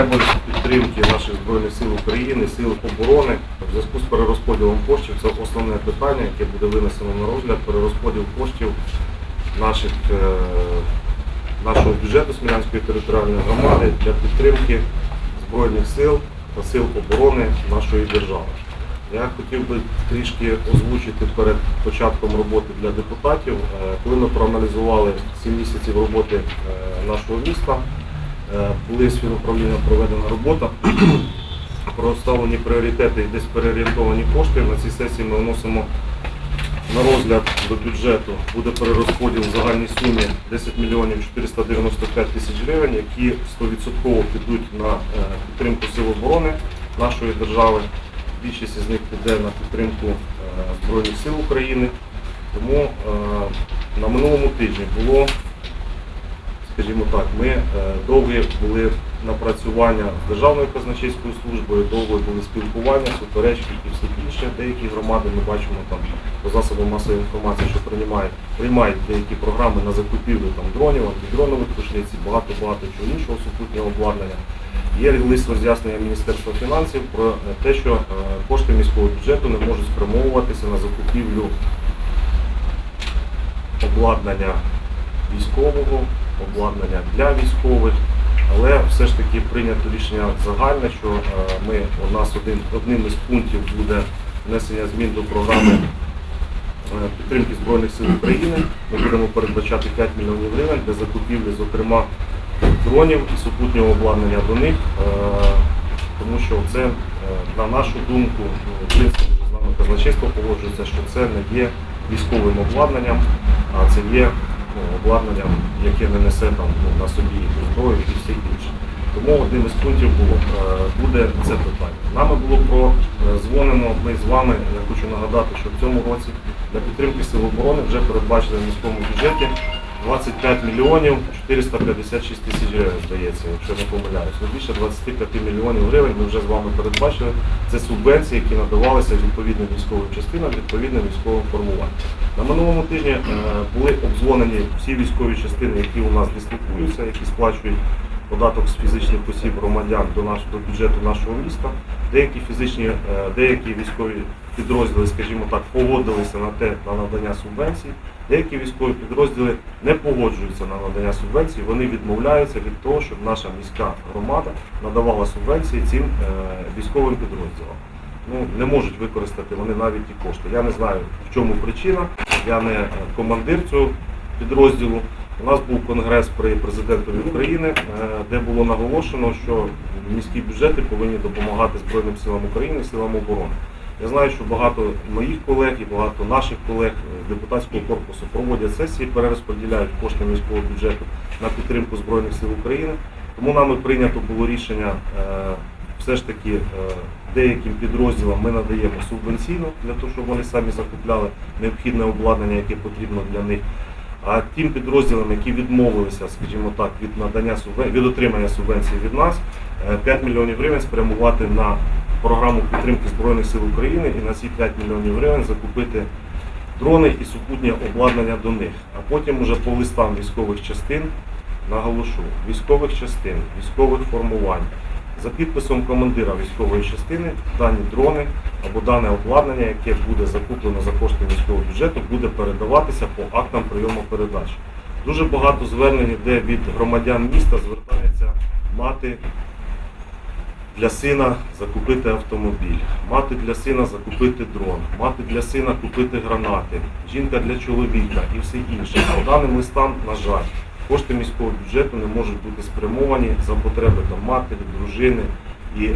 требують підтримки наших Збройних сил України, сил оборони. В зв'язку з перерозподілом коштів це основне питання, яке буде винесено на розгляд. Перерозподіл коштів наших, е, нашого бюджету Смілянської територіальної громади для підтримки Збройних сил та сил оборони нашої держави. Я хотів би трішки озвучити перед початком роботи для депутатів, Е, коли ми проаналізували 7 місяців роботи е, нашого міста, були з фінуправління проведена робота, проставлені пріоритети і десь переорієнтовані кошти. На цій сесії ми вносимо на розгляд до бюджету буде перерозподіл в загальній сумі 10 мільйонів 495 тисяч гривень, які 100% підуть на е, підтримку сил оборони нашої держави. Більшість із них піде на підтримку е, Збройних сил України. Тому е, на минулому тижні було, скажімо так, ми е, довгі були напрацювання з Державною казначейською службою, довго були спілкування, суперечки і все інше. Деякі громади ми бачимо там по засобам масової інформації, що приймають, приймають деякі програми на закупівлю там, дронів, антидронових рушниць, багато-багато чого іншого супутнього обладнання. Є лист роз'яснення Міністерства фінансів про е, те, що е, кошти міського бюджету не можуть спрямовуватися на закупівлю обладнання військового, обладнання для військових, але все ж таки прийнято рішення загальне, що е, ми, у нас один, одним із пунктів буде внесення змін до програми е, підтримки Збройних сил України. Ми будемо передбачати 5 мільйонів гривень для закупівлі, зокрема, дронів і супутнього обладнання до них, е, тому що це, на нашу думку, ну, в принципі, з нами казначейство погоджується, що це не є військовим обладнанням, а це є обладнанням, яке не несе там, ну, на собі зброю і все інше. Тому одним із пунктів було, е, буде це питання. Нами було прозвонено, ми з вами, я хочу нагадати, що в цьому році для підтримки сил оборони вже передбачено в міському бюджеті 25 мільйонів 456 тисяч гривень, здається, якщо не помиляюсь. Ну, більше 25 мільйонів гривень ми вже з вами передбачили. Це субвенції, які надавалися відповідним військовим частинам, відповідним військовим формуванням. На минулому тижні е, були обдзвонені всі військові частини, які у нас дислокуються, які сплачують податок з фізичних осіб громадян до наш, до бюджету нашого міста. Деякі фізичні, е, деякі військові підрозділи, скажімо так, погодилися на те на надання субвенцій. Деякі військові підрозділи не погоджуються на надання субвенцій, вони відмовляються від того, щоб наша міська громада надавала субвенції цим е, військовим підрозділам. Ну, не можуть використати вони навіть ті кошти. Я не знаю, в чому причина. Я не е, командир цього підрозділу. У нас був конгрес при президентові України, е, де було наголошено, що міські бюджети повинні допомагати Збройним силам України силам оборони. Я знаю, що багато моїх колег і багато наших колег е, депутатського корпусу проводять сесії, перерозподіляють кошти міського бюджету на підтримку Збройних сил України. Тому нами прийнято було рішення е, все ж таки е, деяким підрозділам ми надаємо субвенційно для того, щоб вони самі закупляли необхідне обладнання, яке потрібно для них. А тим підрозділам, які відмовилися, скажімо так, від надання від отримання субвенції від нас, е, 5 мільйонів гривень спрямувати на програму підтримки Збройних сил України і на ці 5 мільйонів гривень закупити дрони і супутнє обладнання до них. А потім уже по листам військових частин, наголошу, військових частин, військових формувань, за підписом командира військової частини дані дрони або дане обладнання, яке буде закуплено за кошти міського бюджету, буде передаватися по актам прийому передачі. Дуже багато звернень, де від громадян міста звертається мати для сина закупити автомобіль, мати для сина закупити дрон, мати для сина купити гранати, жінка для чоловіка і все інше. По даним листам, на жаль, кошти міського бюджету не можуть бути спрямовані за потреби там, матері, дружини і е,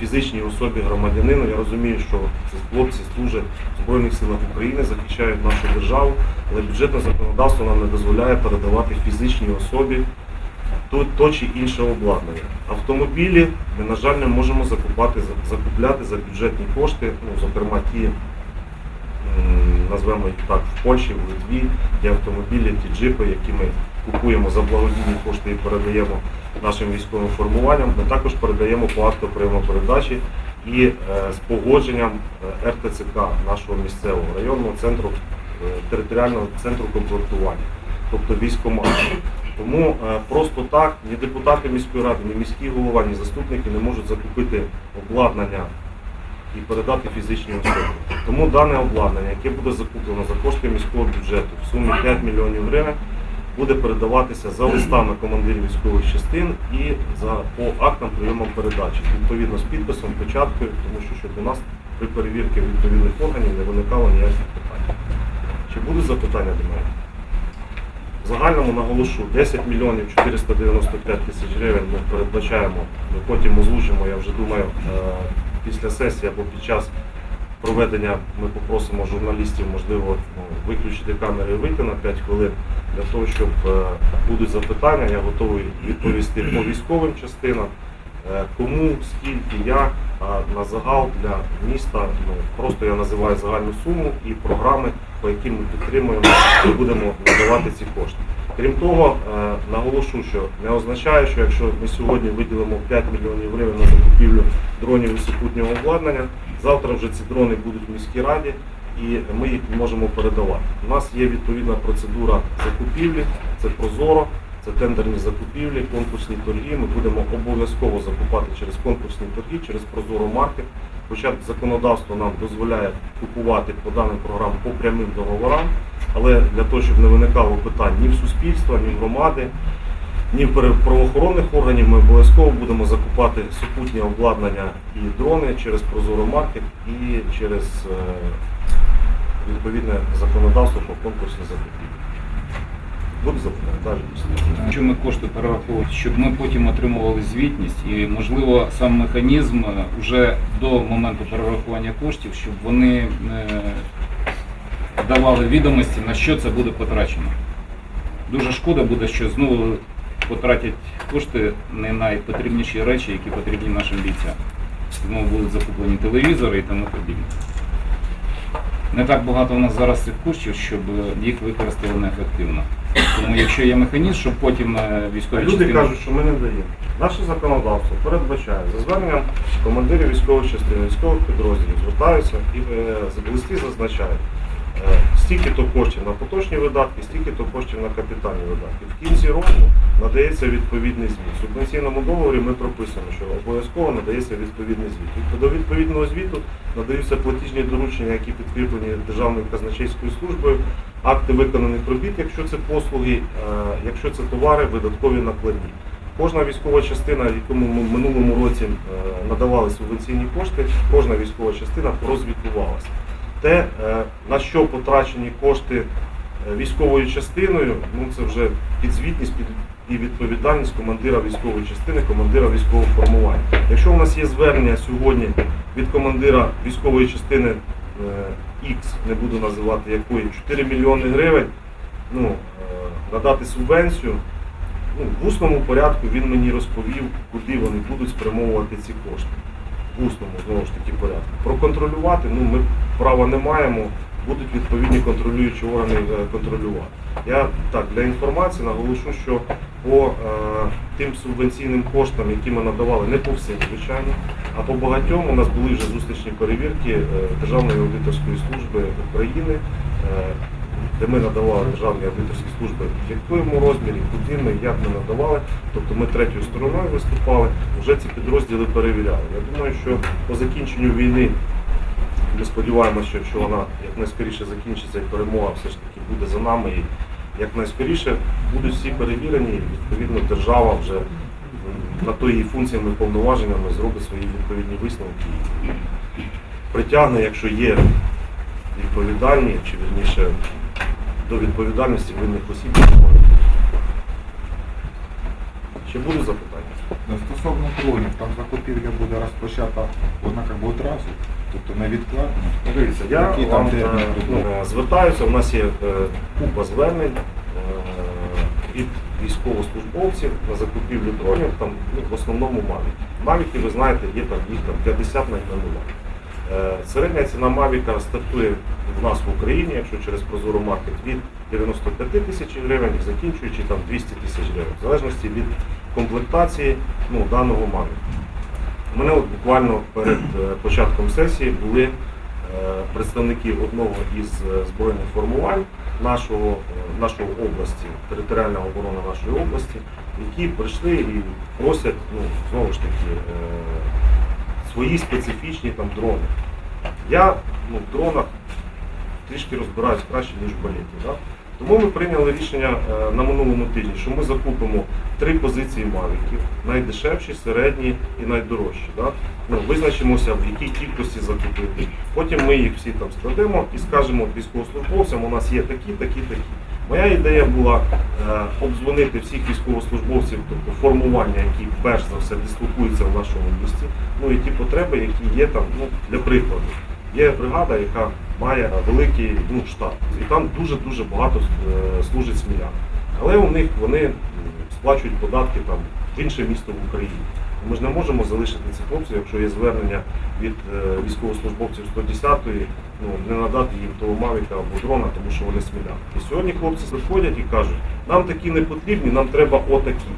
фізичній особі громадянину. Я розумію, що ці хлопці служать в Збройних силах України, захищають нашу державу, але бюджетне законодавство нам не дозволяє передавати фізичній особі то, то чи інше обладнання. Автомобілі ми, на жаль, не можемо закупати, закупляти за бюджетні кошти, ну, зокрема ті, назвемо їх так, в Польщі, в Литві, ті автомобілі, ті джипи, які ми купуємо за благодійні кошти і передаємо нашим військовим формуванням. Ми також передаємо по акту передачі і е, з погодженням е, РТЦК нашого місцевого районного центру, е, територіального центру комплектування, тобто військомату. Тому е, просто так ні депутати міської ради, ні міський голова, ні заступники не можуть закупити обладнання і передати фізичній особі. Тому дане обладнання, яке буде закуплено за кошти міського бюджету в сумі 5 мільйонів гривень, буде передаватися за листами командирів військових частин і за по актам прийому передачі, відповідно з підписом, печаткою, тому що щоб у нас при перевірці відповідних органів не виникало ніяких питань. Чи будуть запитання до мене? В загальному наголошу 10 мільйонів 495 тисяч гривень ми передбачаємо, ми потім озвучимо, я вже думаю, е, після сесії або під час проведення ми попросимо журналістів, можливо, ну, виключити камери і вийти на 5 хвилин для того, щоб е, будуть запитання, я готовий відповісти по військовим частинам, е, кому, скільки, а на загал для міста, ну, просто я називаю загальну суму і програми, по яким ми підтримуємо і будемо надавати ці кошти. Крім того, е, наголошу, що не означає, що якщо ми сьогодні виділимо 5 мільйонів гривень на закупівлю дронів і супутнього обладнання, завтра вже ці дрони будуть в міській раді і ми їх можемо передавати. У нас є відповідна процедура закупівлі, це прозоро, це тендерні закупівлі, конкурсні торги. Ми будемо обов'язково закупати через конкурсні торги, через прозоро маркет. Хоча законодавство нам дозволяє купувати по даним програмам по прямим договорам, але для того, щоб не виникало питань ні в суспільства, ні в громади, ні в правоохоронних органів, ми обов'язково будемо закупати супутнє обладнання і дрони через Прозоро Маркет і через е, відповідне законодавство по конкурсній закупівлі. Запитання. Що ми кошти перераховувати, щоб ми потім отримували звітність і, можливо, сам механізм е, уже до моменту перерахування коштів, щоб вони е, давали відомості, на що це буде потрачено. Дуже шкода буде, що знову потратять кошти не найпотрібніші речі, які потрібні нашим бійцям. Знову будуть закуплені телевізори і тому подібне. Не так багато у нас зараз цих коштів, щоб е, їх використали неефективно. Тому якщо є механізм, щоб потім е, військові Люди частини... кажуть, що ми не даємо. Наше законодавство передбачає за зверненням командирів військових частин, військових підрозділів звертаються і е, в листі зазначають е, стільки-то коштів на поточні видатки, стільки-то коштів на капітальні видатки. В кінці року надається відповідний звіт. В субвенційному договорі ми прописуємо, що обов'язково надається відповідний звіт. До відповідного звіту надаються платіжні доручення, які підкріплені Державною казначейською службою, акти виконаних робіт, якщо це послуги, е, якщо це товари, видаткові накладні. Кожна військова частина, якому ми в минулому році е, надавали субвенційні кошти, кожна військова частина прозвітувалася. Те, е, на що потрачені кошти е, військовою частиною, ну це вже підзвітність і відповідальність командира військової частини, командира військового формування. Якщо у нас є звернення сьогодні від командира військової частини е, X, не буду називати якої, 4 мільйони гривень, ну, е, надати субвенцію, ну, в усному порядку він мені розповів, куди вони будуть спрямовувати ці кошти. Усному, знову ж таки, порядку. Проконтролювати ну, ми права не маємо, будуть відповідні контролюючі органи е, контролювати. Я так для інформації наголошу, що по е, тим субвенційним коштам, які ми надавали, не по всім, звичайно, а по багатьом у нас були вже зустрічні перевірки е, Державної аудиторської служби України, е, де ми надавали Державній аудиторській службі, в якому розмірі, куди ми, як ми надавали. Тобто ми третьою стороною виступали, вже ці підрозділи перевіряли. Я думаю, що по закінченню війни ми сподіваємося, що якщо вона якнайскоріше закінчиться і перемога все ж таки буде за нами, і якнайскоріше будуть всі перевірені, відповідно держава вже на то її функціями повноваженнями зробить свої відповідні висновки і притягне, якщо є відповідальні, чи вірніше до відповідальності винних осіб. Ще будуть запитання? Стосовно дронів, там закупівля буде розпочата одна як би одразу, тобто невідкладно. Дивіться, я Які там вам терміни е, ну, звертаюся, у нас є е, купа звернень е, від військовослужбовців на закупівлю дронів, там ну, в основному Мавіки. Мавіки, ви знаєте, є там їх там 50 на нуля. Е, Середня ціна Мавіка стартує в нас в Україні, якщо через Прозоро Маркет, від 95 тисяч гривень, закінчуючи там 200 тисяч гривень, в залежності від комплектації ну, даного Мавіка. У мене от буквально перед е, початком сесії були е, представники одного із збройних формувань нашого, нашої області, територіальна оборона нашої області, які прийшли і просять, ну, знову ж таки, свої специфічні там дрони. Я ну, в дронах трішки розбираюсь краще, ніж в балеті. Да? Тому ми прийняли рішення е, на минулому тижні, що ми закупимо три позиції мавіків, найдешевші, середні і найдорожчі. Да? Ну, визначимося, в якій кількості закупити. Потім ми їх всі там складемо і скажемо військовослужбовцям, у нас є такі, такі, такі. Моя ідея була е, обдзвонити всіх військовослужбовців, тобто формування, які перш за все дислокуються в нашому місті, ну і ті потреби, які є там, ну, для прикладу. Є бригада, яка має великий ну, штат, і там дуже-дуже багато е, служить смілян. Але у них вони сплачують податки там в інше місто в Україні. Ми ж не можемо залишити цих хлопців, якщо є звернення від е, військовослужбовців 110-ї, ну, не надати їм того мавіка або дрона, тому що вони сміляни. І сьогодні хлопці приходять і кажуть, нам такі не потрібні, нам треба отакі.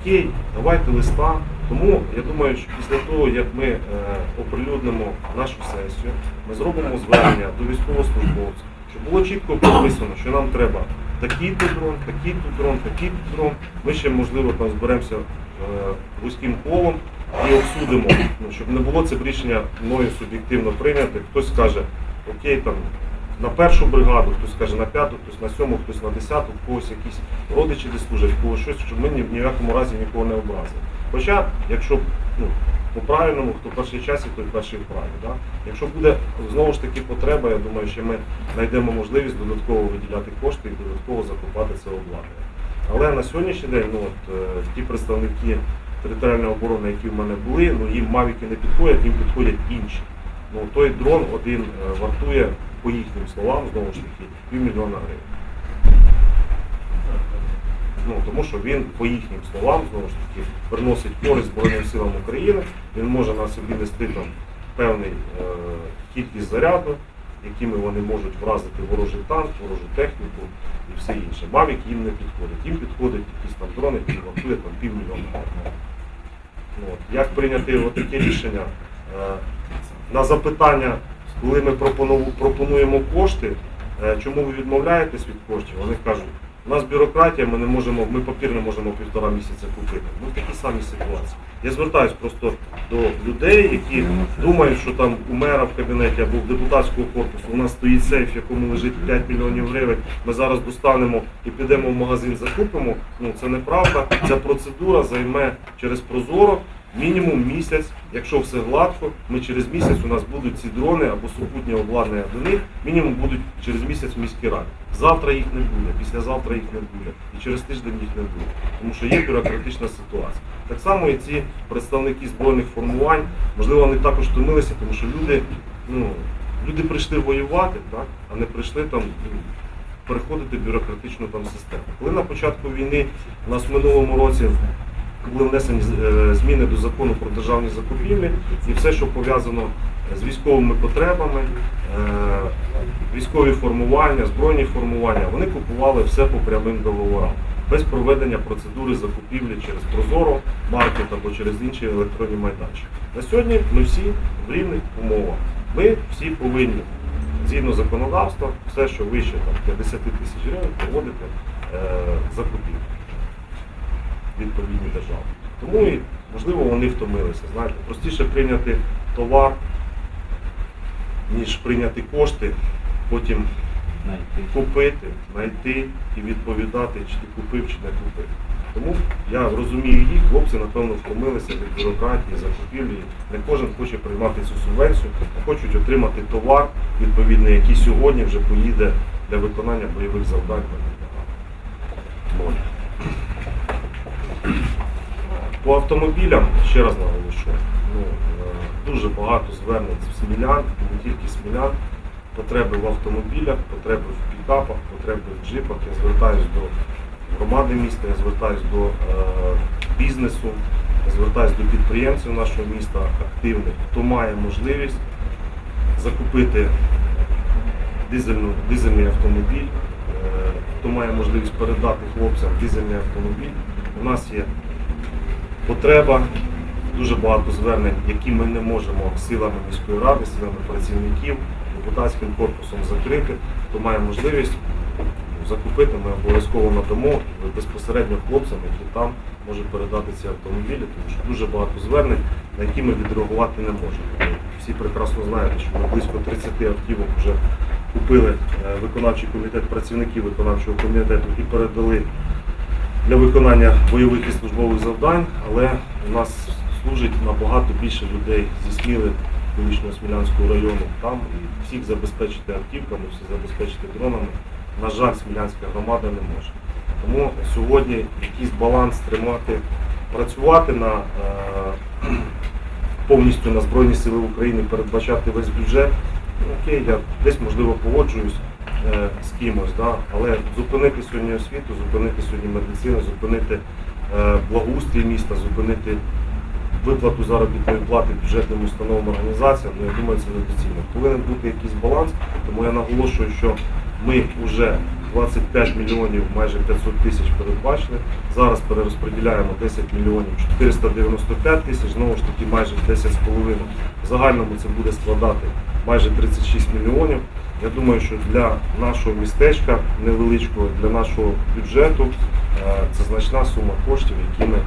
Окей, давайте листа. Тому я думаю, що після того, як ми е, оприлюднимо нашу сесію, ми зробимо звернення до військовослужбовців, щоб було чітко прописано, що нам треба такий-то дрон, такий-то дрон, такий-то дрон. Ми ще, можливо, там зберемося е, вузьким колом і обсудимо, ну, щоб не було це рішення мною суб'єктивно прийняти. Хтось скаже, окей, там на першу бригаду, хтось каже на п'яту, хтось на сьому, хтось на десяту, в когось якісь родичі десь служать, в когось щось, щоб ми ні, в якому разі нікого не образили. Хоча, якщо ну, по-правильному, хто перший часі, той перший вправі. Да? Якщо буде знову ж таки потреба, я думаю, що ми знайдемо можливість додатково виділяти кошти і додатково закупати це обладнання. Але на сьогоднішній день ну, от, е, ті представники територіальної оборони, які в мене були, ну, їм мавіки не підходять, їм підходять інші. Ну, той дрон один е, вартує, по їхнім словам, знову ж таки, півмільйона гривень. Ну, тому що він, по їхнім словам, знову ж таки, приносить користь Збройним силам України, він може на собі нести там певний е, кількість заряду, якими вони можуть вразити ворожий танк, ворожу техніку і все інше. Мавік їм не підходить. Їм підходять якісь там дрони, які вартує там півмільйона. Ну, от. Як прийняти таке рішення? Е, На запитання, коли ми пропонуємо кошти, е, чому ви відмовляєтесь від коштів, вони кажуть, у нас бюрократія, ми не можемо, ми папір не можемо півтора місяця купити. Ми в такій самій ситуації. Я звертаюсь просто до людей, які думають, що там у мера в кабінеті або в депутатського корпусу у нас стоїть сейф, в якому лежить 5 мільйонів гривень. Ми зараз достанемо і підемо в магазин, закупимо. Ну це неправда. Ця процедура займе через Прозоро мінімум місяць. Якщо все гладко, ми через місяць у нас будуть ці дрони або супутнє обладнання до них, мінімум будуть через місяць в міській раді. Завтра їх не буде, післязавтра їх не буде, і через тиждень їх не буде, тому що є бюрократична ситуація. Так само і ці представники збройних формувань, можливо, вони також втомилися, тому що люди, ну, люди прийшли воювати, так, а не прийшли там ну, переходити бюрократичну там систему. Коли на початку війни у нас в минулому році були внесені е, зміни до закону про державні закупівлі і все, що пов'язано з військовими потребами, е, військові формування, збройні формування, вони купували все по прямим договорам, без проведення процедури закупівлі через Прозоро, маркет або через інші електронні майданчики. На сьогодні ми всі в рівних умовах. Ми всі повинні згідно законодавства, все, що вище там, 50 тисяч гривень, проводити е, закупівлю відповідні держави. Тому і, можливо, вони втомилися. Знаєте, простіше прийняти товар, ніж прийняти кошти, потім купити, знайти і відповідати, чи ти купив, чи не купив. Тому я розумію їх, хлопці, напевно, втомилися від бюрократії, закупівлі. Не кожен хоче приймати цю субвенцію, а хочуть отримати товар, відповідний, який сьогодні вже поїде для виконання бойових завдань. От. По автомобілям, ще раз наголошу, ну, е, дуже багато звернень з смілян, не тільки смілян, потреби в автомобілях, потреби в пікапах, потреби в джипах. Я звертаюся до громади міста, я звертаюся до е, бізнесу, я звертаюся до підприємців нашого міста активних, хто має можливість закупити дизельну, дизельний автомобіль, е, хто має можливість передати хлопцям дизельний автомобіль. У нас є потреба, дуже багато звернень, які ми не можемо силами міської ради, силами працівників, депутатським корпусом закрити, хто має можливість, закупити, ми обов'язково надамо безпосередньо хлопцям, які там можуть передати ці автомобілі, тому що дуже багато звернень, на які ми відреагувати не можемо. Всі прекрасно знаєте, що ми близько 30 автівок вже купили е, виконавчий комітет, працівники виконавчого комітету і передали для виконання бойових і службових завдань, але у нас служить набагато більше людей зі Сміли, колишнього Смілянського району там і всіх забезпечити автівками, всіх забезпечити дронами. На жаль, Смілянська громада не може. Тому сьогодні якийсь баланс тримати, працювати на е, повністю на Збройні Сили України, передбачати весь бюджет. Ну, окей, я десь можливо погоджуюсь з кимось, да? але зупинити сьогодні освіту, зупинити сьогодні медицину, зупинити е, благоустрій міста, зупинити виплату заробітної плати бюджетним установам організаціям, ну я думаю, це недоцільно. Повинен бути якийсь баланс, тому я наголошую, що ми вже 25 мільйонів, майже 500 тисяч передбачили. Зараз перерозподіляємо 10 мільйонів 495 тисяч, знову ж таки майже 10,5. В загальному це буде складати майже 36 мільйонів. Я думаю, що для нашого містечка невеличкого, для нашого бюджету е, це значна сума коштів, які ми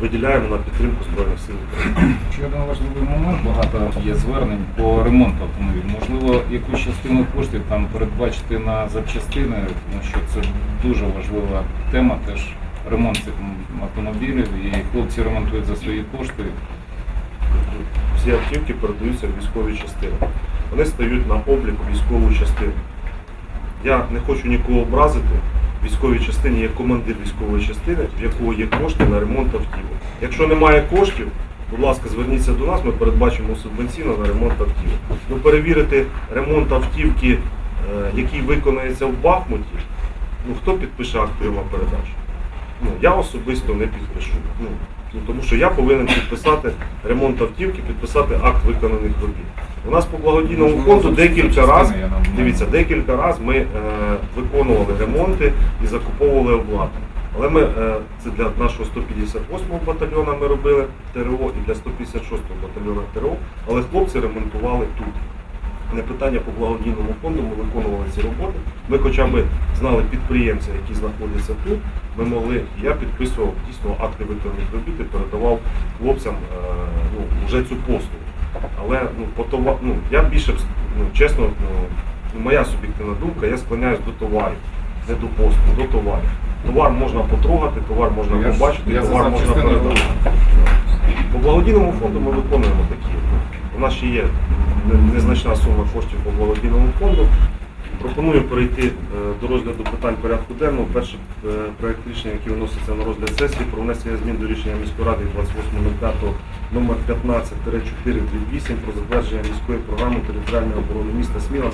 виділяємо на підтримку Збройних сил України. Ще один важливий момент, багато є звернень по ремонту автомобілів. Можливо, якусь частину коштів там передбачити на запчастини, тому що це дуже важлива тема, теж ремонт цих автомобілів, і хлопці ремонтують за свої кошти. Всі автівки передаються в військові частини. Вони стають на облік військову частину. Я не хочу нікого образити. Військовій частині є командир військової частини, в якого є кошти на ремонт автівок. Якщо немає коштів, будь ласка, зверніться до нас, ми передбачимо субвенційно на ремонт автівок. Ну, перевірити ремонт автівки, е, який виконається в Бахмуті, ну хто підпише акт прийома-передачі? Ну, я особисто не підпишу. Ну, ну, тому що я повинен підписати ремонт автівки, підписати акт виконаних робіт. У нас по благодійному фонду декілька разів, дивіться, декілька разів ми е, виконували ремонти і закуповували обладнання. Але ми е, це для нашого 158-го батальйону ми робили ТРО і для 156-го батальйону ТРО, але хлопці ремонтували тут. Не питання по благодійному фонду, ми виконували ці роботи. Ми хоча б знали підприємця, які знаходяться тут. Ми могли, я підписував дійсно акти виконаних робіт і передавав хлопцям е, ну, вже цю послугу. Але ну, по товар, ну, я більше ну, чесно, ну, моя суб'єктивна думка, я склоняюсь до товарів, не до послуг, до товарів. Товар можна потрогати, товар можна Я побачити, я товар можна передати. По благодійному фонду ми виконуємо такі. У нас ще є незначна сума коштів по благодійному фонду. Пропоную перейти е, до розгляду питань порядку денного. Перший е, проєкт рішення, який вноситься на розгляд сесії, про внесення змін до рішення міської ради 28.05 номер 15 438 про затвердження міської програми територіальної оборони міста Сміла на